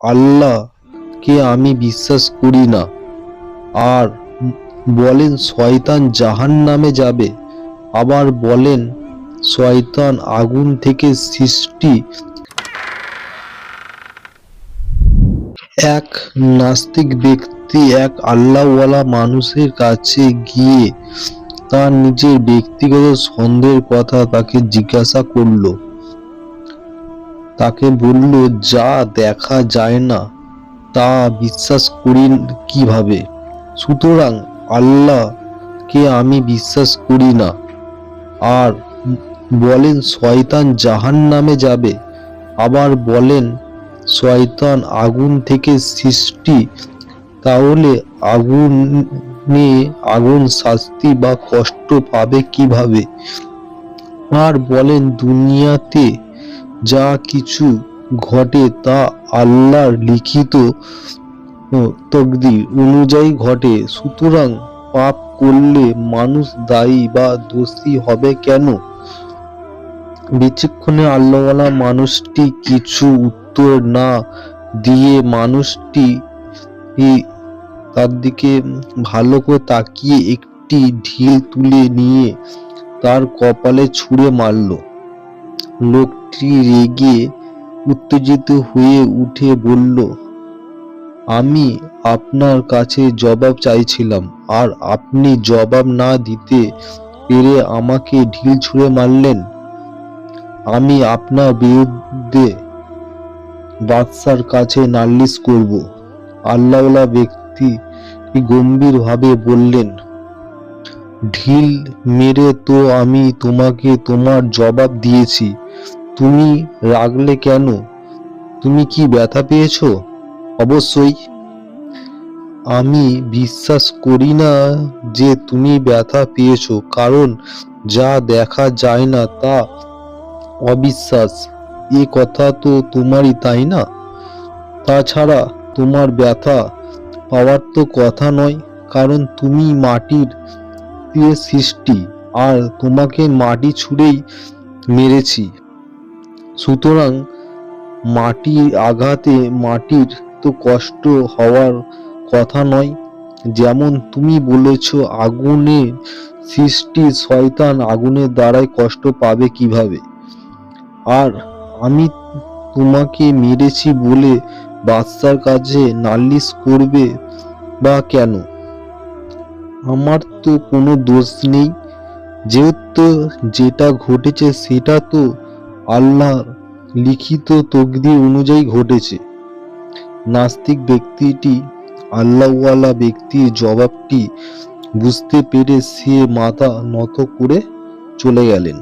আল্লাহকে আমি বিশ্বাস করি না। আর বলেন, শয়তান জাহান নামে যাবে। আবার বলেন, শয়তান আগুন থেকে সৃষ্টি। এক নাস্তিক ব্যক্তি এক আল্লাহওয়ালা মানুষের কাছে গিয়ে তার নিজের ব্যক্তিগত সন্দেহের কথা তাকে জিজ্ঞাসা করল। তাকে বলল, যা দেখা যায় না, তা বিশ্বাস করি কীভাবে? সুতরাং আল্লাহকে আমি বিশ্বাস করি না। আর বলেন, শয়তান জাহান নামে যাবে। আবার বলেন, শয়তান আগুন থেকে সৃষ্টি, তাহলে আগুনে আগুন শাস্তি বা কষ্ট পাবে কীভাবে? আর বলেন, দুনিয়াতে যা কিছু ঘটে তা আল্লাহর লিখিত তকদির অনুযায়ী ঘটে। সুতরাং পাপ করলে মানুষ দায়ী বা দোষী হবে কেন? বিচক্ষণে আল্লাহওয়ালা মানুষটি কিছু উত্তর না দিয়ে মানুষটি তার দিকে ভালো করে তাকিয়ে একটি ঢিল তুলে নিয়ে তার কপালে ছুঁড়ে মারল। লোকটি রেগে উত্তেজিত হয়ে উঠে বলল, আমি আপনার কাছে জবাব চাইছিলাম, আর আপনি জবাব না দিতে পেরে আমাকে ঢিল ছুঁড়ে মারলেন। আমি আপনার বিরুদ্ধে বাদশার কাছে নালিশ করব। আল্লাহওয়ালা ব্যক্তি গম্ভীরভাবে বললেন, ঢিল মেরে তো আমি তোমাকে তোমার জবাব দিয়েছি তুমি রাগলে কেন? তুমি কি ব্যথা পেয়েছ? অবশ্যই। আমি বিশ্বাস করি না যে তুমি ব্যথা পেয়েছ, কারণ যা দেখা যায় না তা অবিশ্বাস। এ কথা তো তোমারই, তাই না? তাছাড়া তোমার ব্যথা পাওয়ার তো কথা নয়, কারণ তুমি মাটির সৃষ্টি, আর তোমাকে মাটি ছুঁড়েই মেরেছি। সুতরাং মাটির আঘাতে মাটির তো কষ্ট হওয়ার কথা নয়। যেমন তুমি বলেছ, আগুনে সৃষ্টি শয়তান আগুনের দ্বারাই কষ্ট পাবে কীভাবে? আর আমি তোমাকে মেরেছি বলে বাদশার কাছে নালিশ করবে বা কেন? আমার তো কোনো দোষ নেই। যেহেতু যেটা ঘটেছে সেটা তো আল্লাহর লিখিত তকদির অনুযায়ী ঘটেছে। নাস্তিক ব্যক্তিটি আল্লাহওয়ালা ব্যক্তির জবাবটি বুঝতে পেরে সে মাথা নত করে চলে গেলেন।